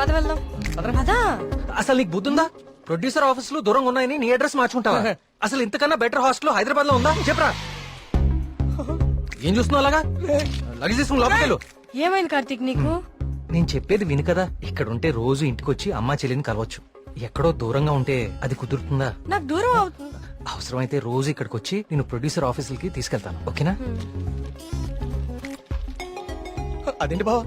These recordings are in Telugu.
పద వెళ్దాం. పదా. అసలు నీకు బుద్ధుందా? ప్రొడ్యూసర్ ఆఫీసులు దూరంగా ఉన్నాయని నీ అడ్రస్ మార్చుకుంటావా? అసలు ఇంతకన్నా బెటర్ హాస్టల్ హైదరాబాద్లో ఉందా? చెప్పరా. ఏం చూస్తున్నావు అలాగా? లగేజ్ తీసుకుని ఏమైంది కార్తీక్ నీకు? నేను చెప్పేది విను కదా. ఇక్కడ ఉంటే రోజు ఇంటికి వచ్చి అమ్మా చెల్లిని కలవచ్చు. ఎక్కడో దూరంగా ఉంటే అది కుదురుతుందా? నాకు దూరం అవుతుంది. అవసరమైతే రోజు ఇక్కడికి వచ్చి నేను ప్రొడ్యూసర్ ఆఫీసులకి తీసుకెళ్తాను. ఓకేనా? అదేంటి బావా?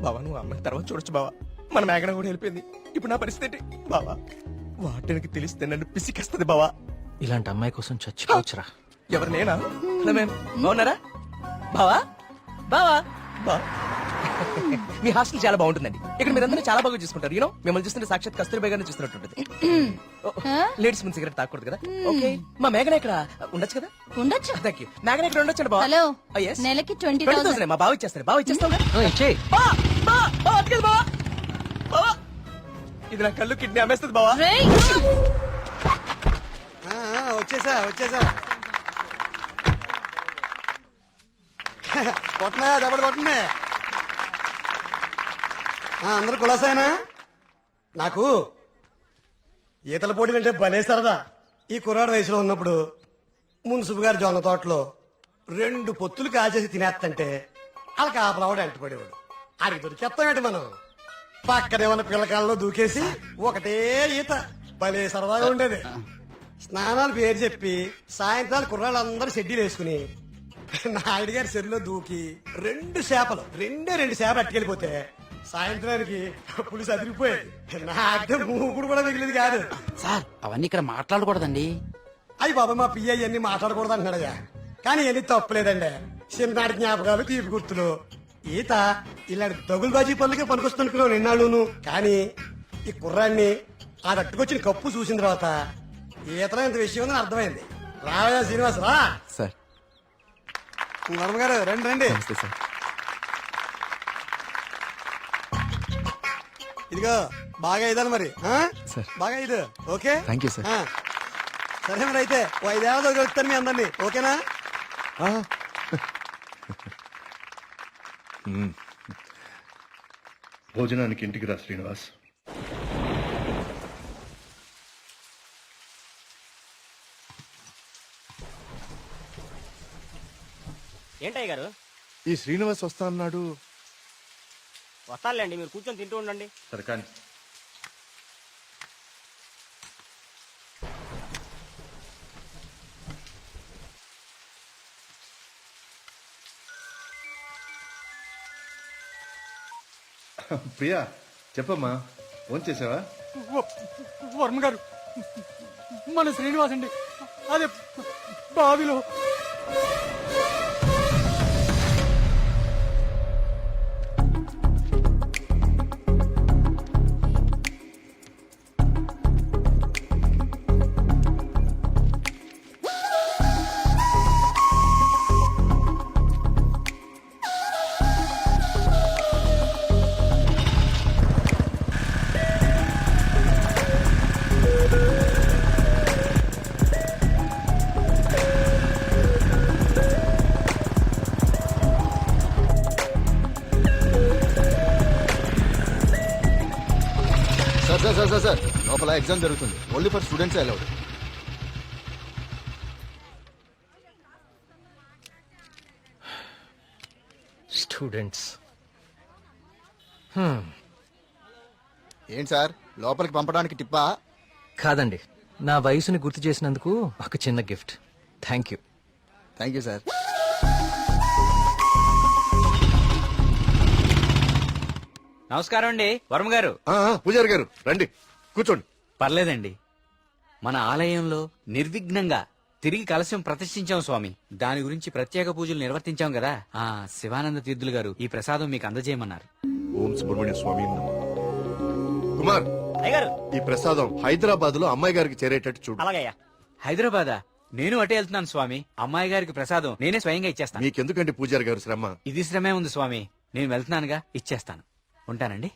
బావా నువ్వు అమ్మాయి తర్వాత చూడొచ్చు బావా. మన మేఘన కూడా వెళ్ళిపోయింది. ఇప్పుడు నా పరిస్థితి ఏంటి? బావా వాటికి తెలిస్తే నన్ను పిసికేస్తుంది బావా. ఇలాంటి అమ్మాయి కోసం చచ్చిపోవచ్చురా. ఎవరు నేనా? హలో మ్యామ్ బాగున్నారా? బావా? బావా? బా. మీ హాస్టల్ చాలా బాగుంటుందండి. ఇక్కడ మీరందరూ చాలా బాగా చూసుకుంటారు యూనో మిమ్మల్ని చూస్తుంటే సాక్షాత్ కస్తూరిబా గారిని చూస్తున్నట్టుంటది. లేడీస్ ముందు సిగరెట్ తాకూడదు కదా? ఓకే. మా మేఘన ఇక్కడ ఉండొచ్చు కదా? ఉండొచ్చు. థ్యాంక్ యూ మేఘన ఇక్కడ ఉండొచ్చు బావా. హలో. Yes. నెలకి ట్వంటీ థౌసండ్ మా బావ ఇచ్చేస్తారు బావ ఇచ్చేస్తావు బా బా బా ఇది నా కళ్ళు కిడ్నీ అమ్మేస్తుంది బావా. ఆ, ఆ, వచ్చేసా వచ్చేసా. కొట్టనా దెబ్బడు కొట్టనే. అందరు కులాసాయనా నాకు ఈతల పోటీ అంటే భలే సరదా. ఈ కుర్రాడు వయసులో ఉన్నప్పుడు మున్సిపు గారి జొన్న తోటలో రెండు పొత్తులు కాచేసి తినేస్తంటే అలా కాపలావాడు ఎంటపడేవాడు అడిగి దొరికేస్తామేంటి మనం? పక్కనే ఉన్న పిల్లకాలలో దూకేసి ఒకటే ఈత. భలే సరదాగా ఉండేది. స్నానాలు పేరు చెప్పి సాయంత్రాలు కుర్రాళ్ళందరూ షెడ్యూల్ వేసుకుని నాయుడు గారి చెరువులో దూకి రెండు చేపలు రెండే రెండు చేపలు అట్టుకెళ్ళిపోతే సాయంత్రానికి పులిసి అదిరిపోయేది నాకే మూకుడు కూడా మిగిలింది కాదు. సార్ అవన్నీ ఇక్కడ మాట్లాడకూడదండి. అయ్యి బాబా మా పియ్య అన్ని మాట్లాడకూడదు అంటున్నాడయ్యా. కానీ ఇవన్నీ తప్పలేదండి. చిన్ననాటి జ్ఞాపకాలు తీపి గుర్తులు ఈత ఇలాంటి దగులు బాజీ పనులకే పనికొస్తున్నాను నిన్నాళ్ళును. కానీ ఈ కుర్రాన్ని ఆ తట్టుకొచ్చిన కప్పు చూసిన తర్వాత ఈతలో ఇంత విషయం ఉందని అర్థమైంది. రావయ్యా శ్రీనివాస్ రా. సార్. వర్మ గారు రండి రండి. నమస్తే సార్. ఇదిగో బాగా ఇదాలి మరి ఆ? సార్. బాగా ఇది ఓకే? you, sir. ఆ. సరే మరి అయితే ఓ ఐదేళ్ళతో కలుస్తాను మీ అందరినీ ఓకేనా? భోజనానికి ఇంటికి రా శ్రీనివాస్. ఏంటయ్య గారు? ఈ శ్రీనివాస్ వస్తా అన్నాడు. వస్తానులేండి మీరు కూర్చొని తింటూ ఉండండి. సరే కానీ ప్రియా చెప్పమ్మా ఫోన్ చేసావా? వర్మ గారు మన శ్రీనివాస్ అండి అదే బావిలో. Sir sir? లోపల ఎగ్జామ్ జరుగుతుంది. Only for students allowed. Students. ఏంటి సార్? లోపలికి పంపడానికి టిప్పా? కాదండి. నా వయసుని గుర్తు చేసినందుకు ఒక చిన్న gift. Thank you. Thank you sir. నమస్కారం అండి వర్మ గారు. ఆ, ఆ, పూజారి గారు రండి కూర్చోండి. పర్లేదండి. మన ఆలయంలో నిర్విఘ్నంగా తిరిగి కలశం ప్రతిష్ఠించాం స్వామి. దాని గురించి ప్రత్యేక పూజలు నిర్వర్తించాం కదా. ఆ శివానంద తీర్థులు గారు ఈ ప్రసాదం మీకు అందజేయమన్నారు. ఓం సుబ్రహ్మణ్య స్వామి నమః. కుమార్ అయ్య గారు. ఈ ప్రసాదం హైదరాబాద్లో అమ్మాయి గారికి చేరేటట్టు చూడు. అలాగయ్యా హైదరాబాదా? నేను అటే వెళ్తున్నాను స్వామి. అమ్మాయి గారికి ప్రసాదం నేనే స్వయంగా ఇచ్చేస్తాను. మీకెందుకండి పూజారి గారు శ్రమ? ఇది శ్రమే ఉంది స్వామి. నేను వెళ్తున్నానుగా ఇచ్చేస్తాను. ఉంటానండి.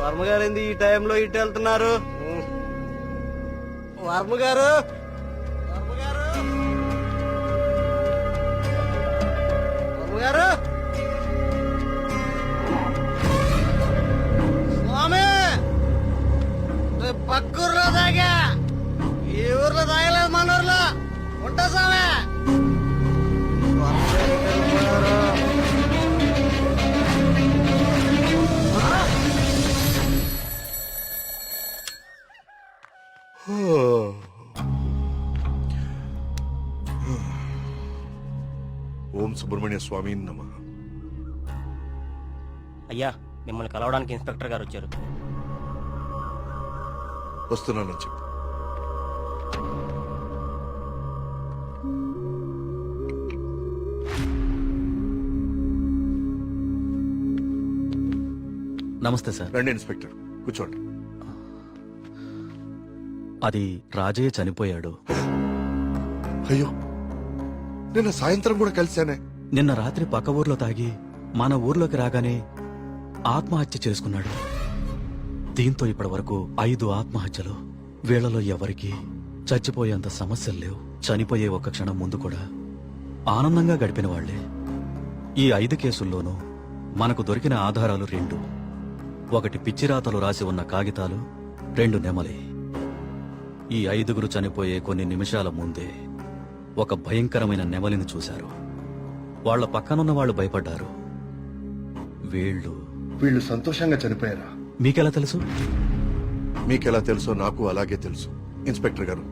వర్మగారేంది ఈ టైంలో ఇటు వెళ్తున్నారు? వర్మగారు వర్మగారు వర్మగారు ఓం సుబ్రహ్మణ్య స్వామి నమ. అయ్యా మిమ్మల్ని కలవడానికి ఇన్స్పెక్టర్ గారు వచ్చారు. వస్తున్నానని చెప్పు. నమస్తే సార్. రండి ఇన్స్పెక్టర్. కూర్చోండి. అది రాజయ్య చనిపోయాడు. అయ్యో నిన్న సాయంత్రం కూడా కలిశానే. నిన్న రాత్రి పక్క ఊర్లో తాగి మన ఊర్లోకి రాగానే ఆత్మహత్య చేసుకున్నాడు. దీంతో ఇప్పటి వరకు ఐదు ఆత్మహత్యలు. వీళ్ళలో ఎవరికి చచ్చిపోయేంత సమస్యలు లేవు. చనిపోయే ఒక్క క్షణం ముందు కూడా ఆనందంగా గడిపిన వాళ్ళే ఈ ఐదు కేసుల్లోనూ మనకు దొరికిన ఆధారాలు రెండు. ఒకటి పిచ్చిరాతలు రాసి ఉన్న కాగితాలు రెండు నెమలి. ఈ ఐదుగురు చనిపోయే కొన్ని నిమిషాల ముందే ఒక భయంకరమైన నెమలిని చూశారు. వాళ్ళ పక్కనున్న వాళ్ళు భయపడ్డారు. వీళ్ళు వీళ్ళు సంతోషంగా చనిపోయారా? మీకెలా తెలుసు? మీకెలా తెలుసో నాకు అలాగే తెలుసు ఇన్స్పెక్టర్ గారు.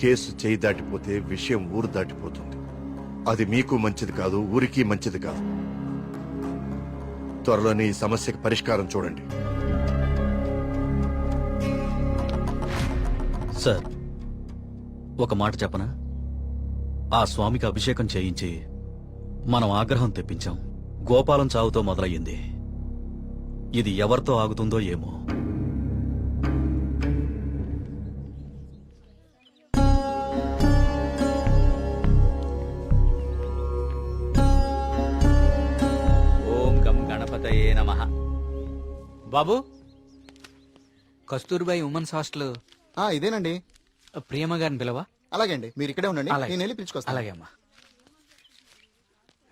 కేసు చేయి దాటిపోతే విషయం ఊరు దాటిపోతుంది. అది మీకు మంచిది కాదు ఊరికి మంచిది కాదు. త్వరలోనే ఈ సమస్యకి పరిష్కారం చూడండి. సార్ ఒక మాట చెప్పనా? ఆ స్వామికి అభిషేకం చేయించి మనం ఆగ్రహం తెప్పించాం. గోపాలం చావుతో మొదలయ్యింది. ఇది ఎవరితో ఆగుతుందో ఏమో. ఓం గం గణపతయే నమ. బాబు కస్తూర్బాయి ఉమెన్స్ హాస్టల్ ఆ, ఇదేనండి. ప్రియమ్మ గారిని పిలవా? అలాగే అండి మీరు ఇక్కడే ఉండండి. అలాగే. నేను వెళ్ళి పిలుచుకొస్తాను. అలాగే అమ్మా.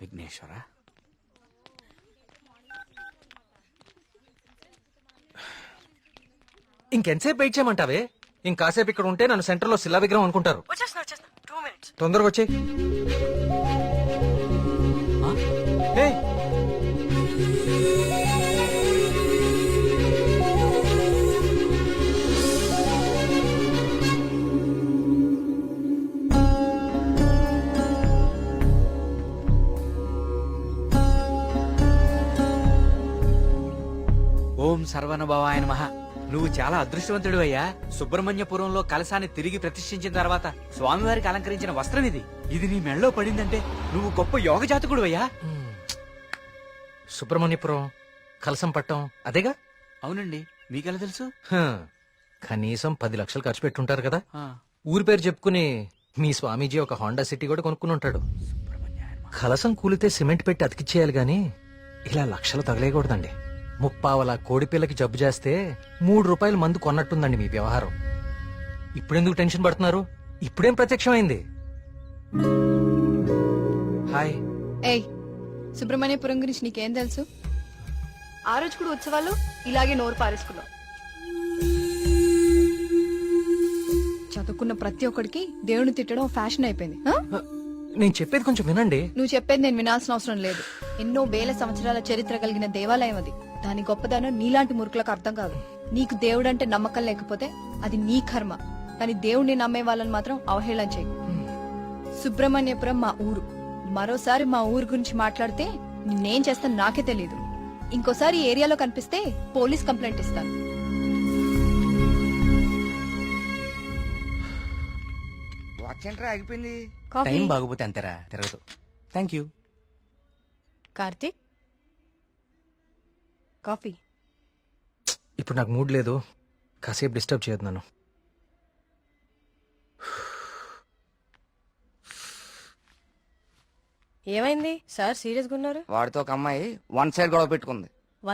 విఘ్నేశ్వర. ఇంకెంతసేపు వెయిట్ చేయమంటావే? ఇంకాసేపు ఇక్కడ ఉంటే నన్ను సెంటర్లో శిలా విగ్రహం అనుకుంటారు. వచ్చేస్తున్నా వచ్చేస్తున్నా. టూ మినిట్స్ తొందరగా వచ్చే సర్వనభవాయ నమః. నువ్వు చాలా అదృష్టవంతుడు అయ్యా. సుబ్రహ్మణ్యపురంలో కలశాన్ని తిరిగి ప్రతిష్ఠించిన తర్వాత స్వామివారికి అలంకరించిన వస్త్రం ఇది. ఇది నీ మెళ్ళలో పడిందంటే నువ్వు గొప్ప యోగ జాతకుడు అయ్యా. సుబ్రహ్మణ్యపురం కలసం పట్టం అదేగా? అవునండి. మీకెలా తెలుసు? కనీసం పది లక్షలు ఖర్చు పెట్టుంటారు కదా. ఊరి పేరు చెప్పుకుని మీ స్వామీజీ ఒక హోండా సిటీ కూడా కొనుక్కుని ఉంటాడు. కలసం కూలితే సిమెంట్ పెట్టి అతికిచ్చేయాలి గాని ఇలా లక్షలు తగలేయకూడదండి. ముప్పావల కోడిపిల్లకి జబ్బు చేస్తే మూడు రూపాయలు మందు కొన్నట్టుందండి మీ వ్యవహారం. ఇప్పుడెందుకు టెన్షన్ పడుతున్నారు? ఇప్పుడేం ప్రత్యక్షమైంది? హాయ్. ఏయ్ సుబ్రహ్మణ్యపురం గురించి నీకేం తెలుసు? ఆ రోజు కూడా ఉత్సవాలు ఇలాగే నోరు పారేసుకున్నావు. చదువుకున్న ప్రతి ఒక్కడికి దేవుని తిట్టడం ఫ్యాషన్ అయిపోయింది నేను చెప్పేది కొంచెం వినండి. నువ్వు చెప్పేది నేను వినాల్సిన అవసరం లేదు. ఎన్నో వేల సంవత్సరాల చరిత్ర కలిగిన దేవాలయం అది. దాని గొప్పదనం నీలాంటి మురుకులకు అర్థం కాదు. నీకు దేవుడంటే నమ్మకం లేకపోతే అది నీ కర్మ. కానీ దేవుణ్ణి నమ్మే వాళ్ళని మాత్రం అవహేళన చేయి. సుబ్రహ్మణ్యపురం మా ఊరు. మరోసారి మా ఊరు గురించి మాట్లాడితే నేనేం చేస్తాను నాకే తెలియదు ఇంకోసారి ఏరియాలో కనిపిస్తే పోలీస్ కంప్లైంట్ ఇస్తాను. కాఫీ. టైం బాగోపోతే అంతేరా తిరగదు. థ్యాంక్ యూ కార్తీక్? కాఫీ. ఇప్పుడు నాకు మూడ్ లేదు. కాసేపు డిస్టర్బ్ చేయొద్దు నన్ను. ఏమైంది? సార్ సీరియస్గా ఉన్నారు? వాడితో ఒక అమ్మాయి వన్ సైడ్ గొడవ పెట్టుకుంది.